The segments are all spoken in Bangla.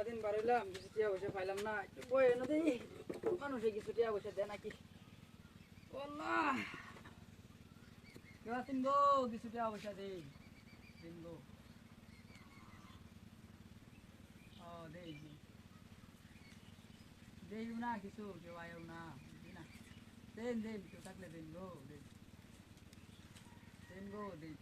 সারাদিন বাড়াইলাম কিছু টিয়া পয়সা পাইলাম না। একটু বয়ে না দেই, মানুষে কিছু টিয়া পয়সা দেয় নাকি? গো কিছু টিয়া পয়সা দেই দিন গো দেই। না কিছু, কেউ আয়ও না দেন দেন, কেউ থাকলে দেন গো, দেন। দেন গো দেন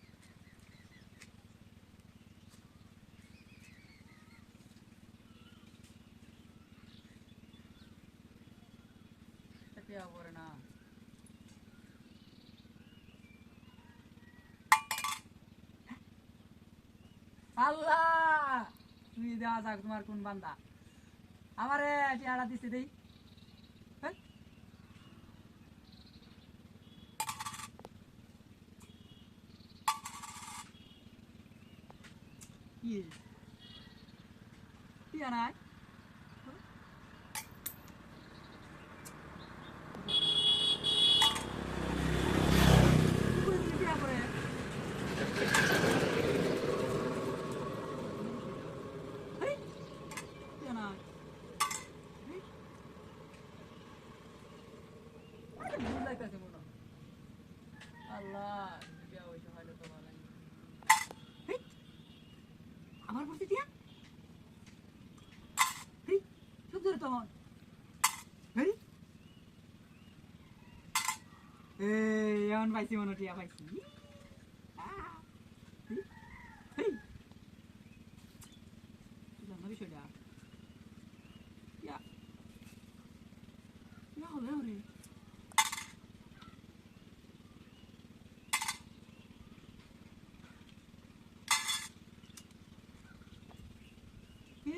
টিয়া পরে না আল্লাহ দেওয়া যাক তোমার কোন বান্দা আমারে টিয়াটা দিতে দেই? কি টিয়া নাই করে দিলে টিয়া করে আরে টিয়া নাই আরে লাগতেছে মনে। আল্লাহ তো ভালো আমার পড়ছে দিয়া চুপ ধরে তখন এমন পাইছি মনে টিয়া পাইছি আহ, হেই, হেই। বুঝলাম না বিষয়টা ইয়া ইয়া হলো রে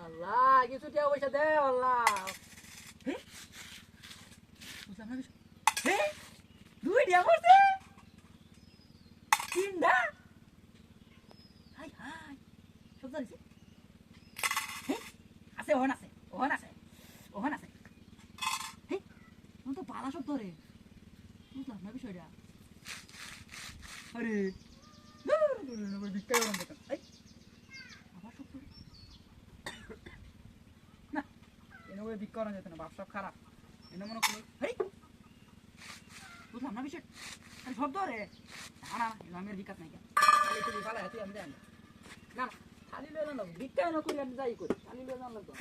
আল্লাহ কিছু টিয়া পয়সা দে আল্লাহ? দুই টিয়া পড়ছে তিনটা হাই হাই সব জানিস আছে ওহন আছে ওহন আছে ওহন আছে তো পালা সব ধরে বুঝলাম না বিষয়টা আরে ভিক্ষা গরম দেখেন এই আবার সব ধরে না এনে বিক করা যেত না বাপসব খারাপ। এনে মনে করল, হেই বুঝলাম না বিষয় আরে সব ধরে না না আর ভিক্ষাত নাই কেন তুই ভালো তুই আমি জানি না। না খালি লয়ে না ভিক্ষা না করি, আমি যাই করি, খালি লয়ে জানলাম তো।